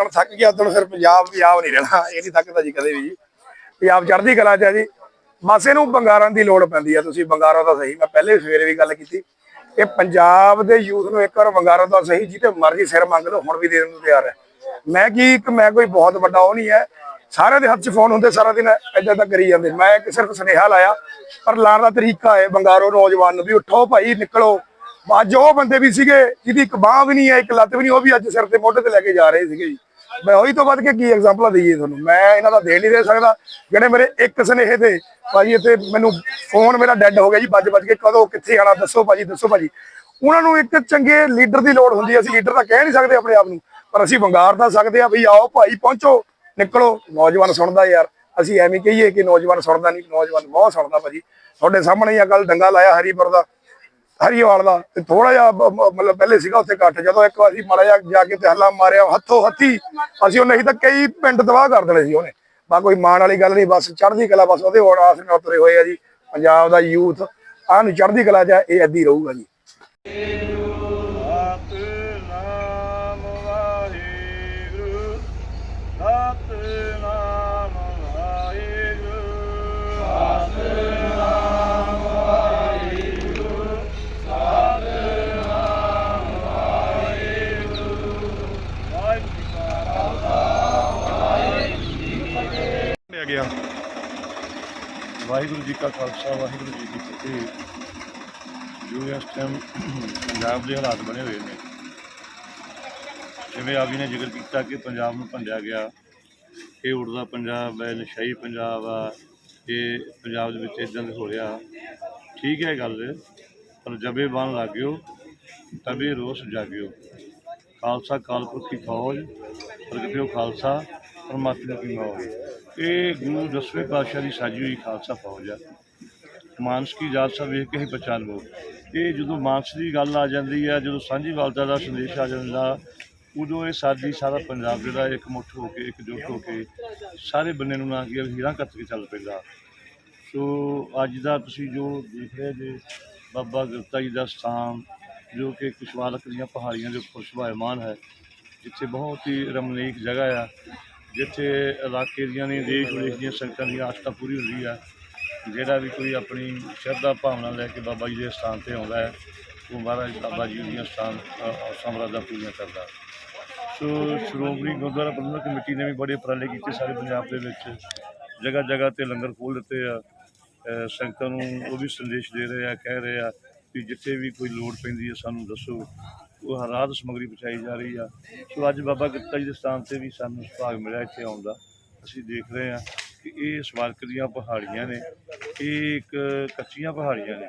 ਜਿੱਦਣ ਥੱਕ ਗਿਆ ਉਦੋਂ ਫਿਰ ਪੰਜਾਬ ਪੰਜਾਬ ਨਹੀਂ ਰਹਿਣਾ, ਇਹ ਨਹੀਂ ਥੱਕਦਾ ਜੀ ਕਦੇ ਵੀ ਜੀ। ਪੰਜਾਬ ਚੜ੍ਹਦੀ ਕਲਾ ਚ ਹੈ ਜੀ। ਬਸ ਇਹਨੂੰ ਬੰਗਾਰਾਂ ਦੀ ਲੋੜ ਪੈਂਦੀ ਹੈ ਤੁਸੀਂ ਬੰਗਾਰਾਂ ਦਾ ਸਹੀ, ਮੈਂ ਪਹਿਲੇ ਸਵੇਰੇ ਵੀ ਗੱਲ ਕੀਤੀ। ਇਹ ਪੰਜਾਬ ਦੇ ਯੂਥ ਨੂੰ ਇੱਕ ਵਾਰ ਬੰਗਾਰਾਂ ਦਾ ਸਹੀ ਜਿੱਤੇ ਮਰਜ਼ੀ ਸਿਰ ਮੰਗ ਲਓ, ਹੁਣ ਵੀ ਦੇਣ ਨੂੰ ਤਿਆਰ ਹੈ। ਮੈਂ ਕੀ, ਇੱਕ ਮੈਂ ਕੋਈ ਬਹੁਤ ਵੱਡਾ ਉਹ ਨਹੀਂ ਹੈ। ਸਾਰਿਆਂ ਦੇ ਹੱਥ 'ਚ ਫੋਨ ਹੁੰਦੇ, ਸਾਰਾ ਦਿਨ ਏਦਾਂ ਤਾਂ ਕਰੀ ਜਾਂਦੇ। ਮੈਂ ਇੱਕ ਸਿਰਫ ਸੁਨੇਹਾ ਲਾਇਆ, ਪਰ ਲਾਣ ਦਾ ਤਰੀਕਾ ਹੈ, ਬੰਗਾਰੋ ਨੌਜਵਾਨ ਨੂੰ ਵੀ ਉੱਠੋ ਭਾਈ, ਨਿਕਲੋ। ਅੱਜ ਉਹ ਬੰਦੇ ਵੀ ਸੀਗੇ, ਜਿਹਦੀ ਇੱਕ ਬਾਹ ਵੀ ਨਹੀਂ ਹੈ, ਇੱਕ ਲੱਤ ਵੀ ਨਹੀਂ, ਉਹ ਵੀ ਅੱਜ ਸਿਰ ਤੇ ਮੋਢੇ ਤੇ ਲੈ ਕੇ ਜਾ ਰਹੇ ਸੀਗੇ ਜੀ। ਮੈਂ ਉਹੀ ਤੋਂ ਵੱਧ ਕੇ ਕੀ ਐਗਜ਼ਾਮਪਲਾਂ ਦਈਏ ਤੁਹਾਨੂੰ? ਮੈਂ ਇਹਨਾਂ ਦਾ ਦੇ ਨਹੀਂ ਦੇ ਸਕਦਾ। ਜਿਹੜੇ ਮੇਰੇ ਇੱਕ ਸੁਨੇਹੇ ਤੇ ਭਾਜੀ ਇੱਥੇ ਮੈਨੂੰ ਫੋਨ ਮੇਰਾ ਡੈੱਡ ਹੋ ਗਿਆ ਜੀ, ਵੱਜ ਵੱਜ ਕੇ ਕਦੋਂ ਕਿੱਥੇ ਆਣਾ ਦੱਸੋ ਭਾਜੀ ਦੱਸੋ ਭਾਜੀ। ਉਹਨਾਂ ਨੂੰ ਇੱਕ ਚੰਗੇ ਲੀਡਰ ਦੀ ਲੋੜ ਹੁੰਦੀ ਹੈ ਅਸੀਂ ਲੀਡਰ ਤਾਂ ਕਹਿ ਨਹੀਂ ਸਕਦੇ ਆਪਣੇ ਆਪ ਨੂੰ, ਪਰ ਅਸੀਂ ਵੰਗਾਰ ਤਾਂ ਸਕਦੇ ਆ ਵੀ ਆਓ ਭਾਈ, ਪਹੁੰਚੋ, ਨਿਕਲੋ। ਨੌਜਵਾਨ ਸੁਣਦਾ ਯਾਰ, ਅਸੀਂ ਐਵੇਂ ਕਹੀਏ ਕਿ ਨੌਜਵਾਨ ਸੁਣਦਾ ਨਹੀਂ, ਨੌਜਵਾਨ ਬਹੁਤ ਸੁਣਦਾ ਭਾਜੀ। ਤੁਹਾਡੇ ਸਾਹਮਣੇ ਹੀ ਆ ਕੱਲ ਦੰਗਾ ਲਾਇਆ ਹਰੀਪੁਰ ਦਾ। ਹਰੀਵਾਲ ਦਾ। ਤੇ ਥੋੜਾ ਜਿਹਾ ਮਤਲਬ ਪਹਿਲੇ ਸੀਗਾ ਉੱਥੇ ਘੱਟ ਜਦੋਂ ਇੱਕ ਵਾਰੀ ਮਾੜਾ ਜਿਹਾ ਜਾ ਕੇ ਤੇ ਹੱਲਾ ਮਾਰਿਆ, ਹੱਥੋਂ ਹੱਥੀ, ਅਸੀਂ ਉਹ ਨਹੀਂ ਤਾਂ ਕਈ ਪਿੰਡ ਤਬਾਹ ਕਰ ਦੇਣੇ ਸੀ ਉਹਨੇ। ਬਾ ਕੋਈ ਮਾਣ ਵਾਲੀ ਗੱਲ ਨਹੀਂ, ਬਸ ਚੜ੍ਹਦੀ ਕਲਾ, ਬਸ ਉਹਦੇ ਹੋਰ ਆਸ ਨਾਲ ਤੁਰੇ ਹੋਏ ਆ ਜੀ, ਪੰਜਾਬ ਦਾ ਯੂਥ। ਆਹ ਨੂੰ ਚੜ੍ਹਦੀ ਕਲਾ ਚ ਇਹ ਏਦਾਂ ਰਹੂਗਾ ਜੀ। ਗਿਆ। ਵਾਹਿਗੁਰੂ ਜੀ ਕਾ ਖਾਲਸਾ, ਵਾਹਿਗੁਰੂ ਜੀ ਕੀ ਫਤਿਹ। ਜੋ ਇਸ ਟਾਈਮ ਪੰਜਾਬ ਦੇ ਹਾਲਾਤ ਬਣੇ ਹੋਏ ਨੇ। ਜਿਵੇਂ ਆਪ ਜੀ ਨੇ ਜ਼ਿਕਰ ਕੀਤਾ ਕਿ ਪੰਜਾਬ ਨੂੰ ਭੰਡਿਆ ਗਿਆ। ਇਹ ਉੜਦਾ ਪੰਜਾਬ ਹੈ ਨਸ਼ਾਈ ਪੰਜਾਬ ਆ, ਇਹ ਪੰਜਾਬ ਦੇ ਵਿੱਚ ਇਦਾਂ ਦੇ ਹੋ ਰਿਹਾ। ਠੀਕ ਹੈ ਗੱਲ, ਪਰ ਜਬੇ ਬਣ ਲੱਗਿਓ, ਤਬੇ ਰੋਸ ਜਾਗਿਓ। ਖਾਲਸਾ ਕਾਲਪੁਰਖੀ ਫੌਜ, ਪ੍ਰਗਟਿਓ ਖਾਲਸਾ, ਪਰਮਾਤਮਾ ਕੀ ਮੌਜ। ਇਹ ਗੁਰੂ ਦਸਵੇਂ ਪਾਤਸ਼ਾਹ ਦੀ ਸਾਜੀ ਹੋਈ ਖਾਲਸਾ ਫੌਜ ਆ। ਮਾਨਸ ਕੀ ਜਾਤ ਸਭ ਵੇਖ ਕੇ ਹੀ ਪਛਾਣ ਲਓ ਇਹ ਜਦੋਂ ਮਾਨਸ ਦੀ ਗੱਲ ਆ ਜਾਂਦੀ ਆ, ਜਦੋਂ ਸਾਂਝੀਵਾਲਤਾ ਦਾ ਸੰਦੇਸ਼ ਆ ਜਾਂਦਾ, ਉਦੋਂ ਇਹ ਸਾਡੀ, ਸਾਰਾ ਪੰਜਾਬ ਜਿਹੜਾ ਇੱਕ ਮੁੱਠ ਹੋ ਕੇ ਇਕਜੁੱਟ ਹੋ ਕੇ ਸਾਰੇ ਬੰਨੇ ਨੂੰ ਨਾ ਕੀ ਹੀਰਾਂ ਕੱਤ ਕੇ ਚੱਲ ਪੈਂਦਾ। ਸੋ ਅੱਜ ਦਾ ਤੁਸੀਂ ਜੋ ਦੇਖ ਰਹੇ ਜੇ, ਬਾਬਾ ਗੁਰਤਾ ਜੀ ਦਾ ਸਥਾਨ, ਜੋ ਕਿ ਕੁਸ਼ਵਾਲਕ ਦੀਆਂ ਪਹਾੜੀਆਂ ਦੇ ਉੱਪਰ ਸ਼ੁਭਾਇਮਾਨ ਹੈ, ਜਿੱਥੇ ਬਹੁਤ ਹੀ ਰਮਣੀਕ ਜਗ੍ਹਾ ਆ। ਜਿੱਥੇ ਇਲਾਕੇ ਦੀਆਂ ਨੇ, ਦੇਸ਼ ਵਿਦੇਸ਼ ਦੀਆਂ ਸੰਗਤਾਂ ਦੀ ਆਸਥਾ ਪੂਰੀ ਹੁੰਦੀ ਆ, ਜਿਹੜਾ ਵੀ ਕੋਈ ਆਪਣੀ ਸ਼ਰਧਾ ਭਾਵਨਾ ਲੈ ਕੇ ਬਾਬਾ ਜੀ ਦੇ ਸਥਾਨ ਤੇ ਆਉਂਦਾ ਹੈ, ਉਹ ਮਹਾਰਾਜ ਬਾਬਾ ਜੀ ਦੀਆਂ ਸਥਾਨ ਸਮਰਾਦਾ ਪੂਰੀਆਂ ਕਰਦਾ ਸੋ ਸ਼੍ਰੋਮਣੀ ਗੁਰਦੁਆਰਾ ਪ੍ਰਬੰਧਕ ਕਮੇਟੀ ਨੇ ਵੀ ਬੜੇ ਉਪਰਾਲੇ ਕੀਤੇ ਸਾਰੇ ਪੰਜਾਬ ਦੇ ਵਿੱਚ ਜਗ੍ਹਾ ਜਗ੍ਹਾ ਤੇ ਲੰਗਰ ਖੋਲ੍ਹ ਦਿੱਤੇ ਆ ਸੰਗਤਾਂ ਨੂੰ ਉਹ ਵੀ ਸੰਦੇਸ਼ ਦੇ ਰਹੇ ਆ, ਕਹਿ ਰਹੇ ਆ ਕਿ ਜਿੱਥੇ ਵੀ ਕੋਈ ਲੋੜ ਪੈਂਦੀ ਹੈ ਸਾਨੂੰ ਦੱਸੋ। ਉਹ ਰਾਤ ਸਮਗਰੀ ਪਹੁੰਚਾਈ ਜਾ ਰਹੀ ਆ। ਸੋ ਅੱਜ ਬਾਬਾ ਗੁਰਤਾ ਜੀ ਦੇ ਸਥਾਨ ਤੇ ਵੀ ਸਾਨੂੰ ਸੁਭਾਗ ਮਿਲਿਆ ਇੱਥੇ ਆਉਣ ਦਾ। ਅਸੀਂ ਦੇਖ ਰਹੇ ਹਾਂ ਕਿ ਇਹ ਸਵਾਰਕ ਦੀਆਂ ਪਹਾੜੀਆਂ ਨੇ। ਇਹ ਇੱਕ ਕੱਚੀਆਂ ਪਹਾੜੀਆਂ ਨੇ।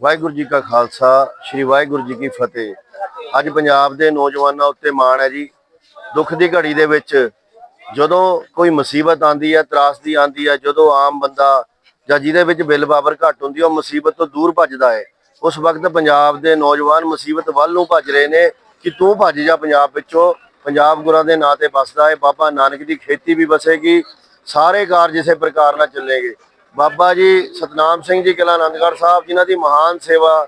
ਵਾਹਿਗੁਰੂ ਜੀ ਕਾ ਖਾਲਸਾ, ਸ੍ਰੀ ਵਾਹਿਗੁਰੂ ਜੀ ਕੀ ਫਤਿਹ। ਅੱਜ ਪੰਜਾਬ ਦੇ ਨੌਜਵਾਨਾਂ ਉੱਤੇ ਮਾਣ ਹੈ ਜੀ। ਦੁੱਖ ਦੀ ਘੜੀ ਦੇ ਵਿੱਚ ਜਦੋਂ ਕੋਈ ਮੁਸੀਬਤ ਆਂਦੀ ਹੈ ਤਰਾਸਦੀ ਆਂਦੀ ਹੈ, ਜਦੋਂ ਆਮ ਬੰਦਾ ਜਾਂ ਜਿਹਦੇ ਵਿੱਚ ਬਿੱਲ ਬਾਬਰ ਘੱਟ ਹੁੰਦੀ ਉਹ ਮੁਸੀਬਤ ਤੋਂ ਦੂਰ ਭੱਜਦਾ ਹੈ ਉਸ ਵਕਤ ਪੰਜਾਬ ਦੇ ਨੌਜਵਾਨ ਮੁਸੀਬਤ ਵੱਲ ਨੂੰ ਭੱਜ ਰਹੇ ਨੇ ਕਿ ਤੂੰ ਭੱਜ ਜਾ ਪੰਜਾਬ ਵਿੱਚੋਂ ਪੰਜਾਬ ਗੁਰਾਂ ਦੇ ਨਾਂ ਤੇ ਵਸਦਾ ਹੈ ਬਾਬਾ ਨਾਨਕ ਦੀ ਖੇਤੀ ਵੀ ਵਸੇਗੀ। ਸਾਰੇ ਕਾਰਜ ਇਸੇ ਪ੍ਰਕਾਰ ਨਾਲ ਚੱਲੇਗੇ ਬਾਬਾ ਜੀ, ਸਤਨਾਮ ਸਿੰਘ ਜੀ ਕਿਲਾ ਆਨੰਦਗੜ੍ਹ ਸਾਹਿਬ, ਜਿਨ੍ਹਾਂ ਦੀ ਮਹਾਨ ਸੇਵਾ,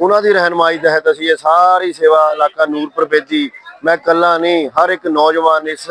ਉਹਨਾਂ ਦੀ ਰਹਿਨਮਾਈ ਤਹਿਤ ਅਸੀਂ ਇਹ ਸਾਰੀ ਸੇਵਾ ਇਲਾਕਾ ਨੂਰਪੁਰ ਬੇਦੀ। ਮੈਂ ਇਕੱਲਾ ਨਹੀਂ, ਹਰ ਇੱਕ ਨੌਜਵਾਨ ਇਸ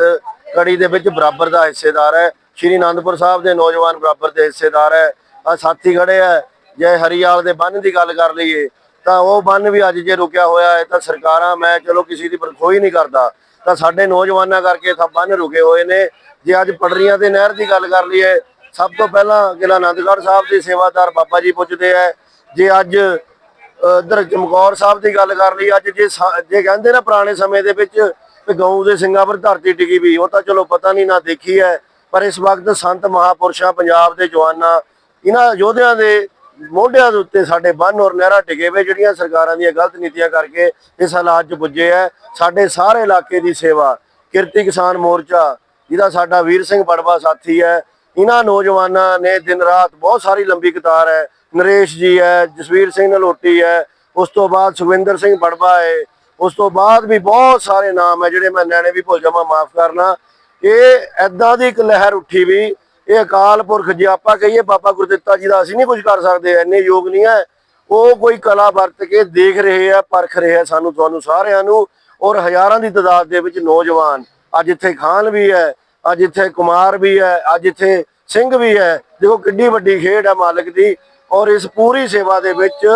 ਕੜੀ ਦੇ ਵਿੱਚ ਬਰਾਬਰ ਦਾ ਹਿੱਸੇਦਾਰ ਹੈ। ਸ਼੍ਰੀ ਅਨੰਦਪੁਰ ਸਾਹਿਬ ਦੇ ਨੌਜਵਾਨ ਬਰਾਬਰ ਦੇ ਹਿੱਸੇਦਾਰ ਹੈ ਆ ਸਾਥੀ ਖੜੇ ਹੈ, ਜੇ ਹਰੀਆਲ ਦੇ ਬੰਨ ਦੀ ਗੱਲ ਕਰ ਲਈਏ, ਤਾਂ ਉਹ ਬੰਨ ਵੀ ਅੱਜ ਜੇ ਰੁਕਿਆ ਹੋਇਆ ਹੈ, ਤਾਂ ਸਰਕਾਰਾਂ, ਮੈਂ ਚਲੋ ਕਿਸੇ ਦੀ ਪਰਖੋਈ ਨਹੀਂ ਕਰਦਾ, ਤਾਂ ਸਾਡੇ ਨੌਜਵਾਨਾਂ ਕਰਕੇ ਤਾਂ ਬੰਨ ਰੁਕੇ ਹੋਏ ਨੇ। ਜੇ ਅੱਜ ਪੜਰੀਆਂ ਤੇ ਨਹਿਰ ਦੀ ਗੱਲ ਕਰ ਲਈਏ, ਸਭ ਤੋਂ ਪਹਿਲਾਂ ਕਿਲਾ ਆਨੰਦਗੜ੍ਹ ਸਾਹਿਬ ਦੇ ਸੇਵਾਦਾਰ ਬਾਬਾ ਜੀ ਪੁੱਜਦੇ ਆ ਜੇ ਅੱਜ ਇਧਰ ਚਮਕੌਰ ਸਾਹਿਬ ਦੀ ਗੱਲ ਕਰ ਲਈ ਅੱਜ ਜੇ ਜੇ ਕਹਿੰਦੇ ਨਾ ਪੁਰਾਣੇ ਸਮੇਂ ਦੇ ਵਿੱਚ ਗਊ ਦੇ ਸਿੰਘਾਂ ਪਰ ਧਰਤੀ ਟਿਕੀ ਵੀ, ਉਹ ਤਾਂ ਚਲੋ ਪਤਾ ਨਹੀਂ ਨਾ ਦੇਖੀ ਹੈ। ਪਰ ਇਸ ਵਕਤ ਸੰਤ ਮਹਾਪੁਰਸ਼ਾਂ, ਪੰਜਾਬ ਦੇ ਜਵਾਨਾਂ, ਇਹਨਾਂ ਯੋਧਿਆਂ ਦੇ ਮੋਢਿਆਂ ਦੇ ਉੱਤੇ ਸਾਡੇ ਬੰਨ ਔਰ ਨਹਿਰਾਂ ਟਿਕੇ ਹੋਏ ਜਿਹੜੀਆਂ ਸਰਕਾਰਾਂ ਦੀਆਂ ਗਲਤ ਨੀਤੀਆਂ ਕਰਕੇ ਇਸ ਹਾਲਾਤ 'ਚ ਪੁੱਜੇ ਹੈ। ਸਾਡੇ ਸਾਰੇ ਇਲਾਕੇ ਦੀ ਸੇਵਾ, ਕਿਰਤੀ ਕਿਸਾਨ ਮੋਰਚਾ, ਜਿਹਦਾ ਸਾਡਾ ਵੀਰ ਸਿੰਘ ਬੜਵਾ ਸਾਥੀ ਹੈ, ਇਹਨਾਂ ਨੌਜਵਾਨਾਂ ਨੇ ਦਿਨ ਰਾਤ ਬਹੁਤ ਸਾਰੀ ਲੰਬੀ ਕਤਾਰ ਹੈ। ਨਰੇਸ਼ ਜੀ ਹੈ, ਜਸਵੀਰ ਸਿੰਘ ਨਲੋਟੀ ਹੈ, ਉਸ ਤੋਂ ਬਾਅਦ ਸੁਖਵਿੰਦਰ ਸਿੰਘ ਬੜਵਾ ਹੈ, ਉਸ ਤੋਂ ਬਾਅਦ ਵੀ ਬਹੁਤ ਸਾਰੇ ਨਾਮ ਹੈ, ਜਿਹੜੇ ਮੈਂ ਨੈਣੇ ਵੀ ਭੁੱਲ ਜਾਵਾਂ, ਮਾਫ ਕਰਨਾ। ਇਹ ਐਦਾਂ ਦੀ ਇੱਕ ਲਹਿਰ ਉੱਠੀ ਵੀ ਇਹ ਅਕਾਲ ਪੁਰਖ ਜੇ ਆਪਾਂ ਕਹੀਏ, ਬਾਬਾ ਗੁਰਦਿੱਤਾ ਜੀ ਦਾ ਅਸੀਂ ਨਹੀਂ ਕੁਝ ਕਰ ਸਕਦੇ, ਇੰਨੇ ਯੋਗ ਨਹੀਂ ਹੈ। ਉਹ ਕੋਈ ਕਲਾ ਵਰਤ ਕੇ ਦੇਖ ਰਹੇ ਆ, ਪਰਖ ਰਹੇ ਆ ਸਾਨੂੰ, ਤੁਹਾਨੂੰ ਸਾਰਿਆਂ ਨੂੰ, ਔਰ ਹਜ਼ਾਰਾਂ ਦੀ ਤਾਦਾਦ ਦੇ ਵਿੱਚ ਨੌਜਵਾਨ, ਅੱਜ ਇੱਥੇ ਖਾਨ ਵੀ ਹੈ, ਅੱਜ ਇੱਥੇ ਕੁਮਾਰ ਵੀ ਹੈ, ਅੱਜ ਇੱਥੇ ਸਿੰਘ ਵੀ ਹੈ। ਦੇਖੋ ਕਿੰਨੀ ਵੱਡੀ ਖੇਡ ਹੈ ਮਾਲਕ ਦੀ, ਔਰ ਇਸ ਪੂਰੀ ਸੇਵਾ ਦੇ ਵਿੱਚ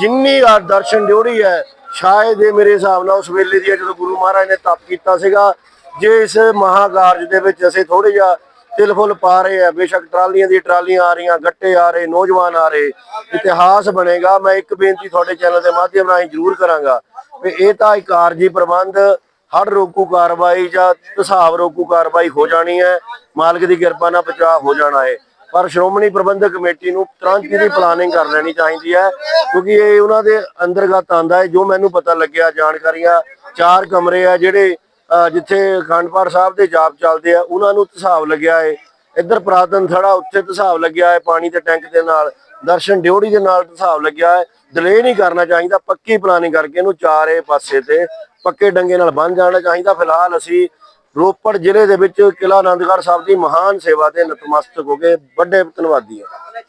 ਜਿੰਨੀ ਆ ਦਰਸ਼ਨ ਡਿਉੜੀ ਹੈ, ਸ਼ਾਇਦ ਇਹ ਮੇਰੇ ਹਿਸਾਬ ਨਾਲ ਉਸ ਵੇਲੇ ਦੀ ਹੈ ਜਦੋਂ ਗੁਰੂ ਮਹਾਰਾਜ ਨੇ ਤਪ ਕੀਤਾ ਸੀਗਾ ਜੇ ਇਸ ਮਹਾਕਾਰਜ ਦੇ ਵਿੱਚ ਅਸੀਂ ਥੋੜੇ ਜਿਹਾ ਤਿਲ ਫੁੱਲ ਪਾ ਰਹੇ ਆ ਬੇਸ਼ੱਕ ਟਰਾਲੀਆਂ ਦੀ ਟਰਾਲੀਆਂ ਆ ਰਹੀਆਂ, ਗੱਟੇ ਆ ਰਹੇ, ਨੌਜਵਾਨ ਆ ਰਹੇ, ਇਤਿਹਾਸ ਬਣੇਗਾ। ਮੈਂ ਇੱਕ ਬੇਨਤੀ ਤੁਹਾਡੇ ਚੈਨਲ ਦੇ ਮਾਧਿਅਮ ਰਾਹੀਂ ਜ਼ਰੂਰ ਕਰਾਂਗਾ ਵੀ ਇਹ ਤਾਂ ਇੱਕ ਆਰਜੀ ਪ੍ਰਬੰਧ ਹੜ ਰੋਕੂ ਕਾਰਵਾਈ ਜਾਂ ਹਿਸਾਬ ਰੋਕੂ ਕਾਰਵਾਈ ਹੋ ਜਾਣੀ ਹੈ, ਮਾਲਕ ਦੀ ਕਿਰਪਾ ਨਾਲ ਬਚਾਅ ਹੋ ਜਾਣਾ ਹੈ। ਪਰ ਸ਼੍ਰੋਮਣੀ ਪ੍ਰਬੰਧਕ ਕਮੇਟੀ ਨੂੰ ਤੁਰੰਤ ਇਹਦੀ ਪਲਾਨਿੰਗ ਕਰ ਲੈਣੀ ਚਾਹੀਦੀ ਹੈ, ਕਿਉਂਕਿ ਇਹ ਉਹਨਾਂ ਦੇ ਅੰਤਰਗਤ ਆਂਦਾ ਹੈ, ਜੋ ਮੈਨੂੰ ਪਤਾ ਲੱਗਿਆ, ਜਾਣਕਾਰੀਆਂ, ਚਾਰ ਕਮਰੇ ਆ ਜਿਹੜੇ ਜਿੱਥੇ ਅਖੰਡ ਪਾਠ ਸਾਹਿਬ ਦੇ ਜਾਪ ਚੱਲਦੇ ਆ, ਉਹਨਾਂ ਨੂੰ ਹਿਸਾਬ ਲੱਗਿਆ ਹੈ ਇੱਧਰ ਪ੍ਰਾਤਨ ਥੜਾ ਉੱਥੇ ਹਿਸਾਬ ਲੱਗਿਆ ਹੈ ਪਾਣੀ ਦੇ ਟੈਂਕ ਦੇ ਨਾਲ, ਦਰਸ਼ਨ ਡਿਉੜੀ ਦੇ ਨਾਲ ਹਿਸਾਬ ਲੱਗਿਆ ਹੈ ਡਿਲੇ ਨਹੀਂ ਕਰਨਾ ਚਾਹੀਦਾ, ਪੱਕੀ ਪਲਾਨਿੰਗ ਕਰਕੇ ਇਹਨੂੰ ਚਾਰੇ ਪਾਸੇ ਤੇ ਪੱਕੇ ਡੰਗੇ ਨਾਲ ਬੰਨ ਜਾਣਾ ਚਾਹੀਦਾ। ਫਿਲਹਾਲ ਅਸੀਂ ਰੋਪੜ ਜ਼ਿਲ੍ਹੇ ਦੇ ਵਿੱਚ ਕਿਲਾ ਆਨੰਦਗੜ੍ਹ ਸਾਹਿਬ ਦੀ ਮਹਾਨ ਸੇਵਾ ਤੇ ਨਤਮਸਤਕ ਹੋ ਕੇ ਵੱਡੇ ਧੰਨਵਾਦੀ ਹਾਂ।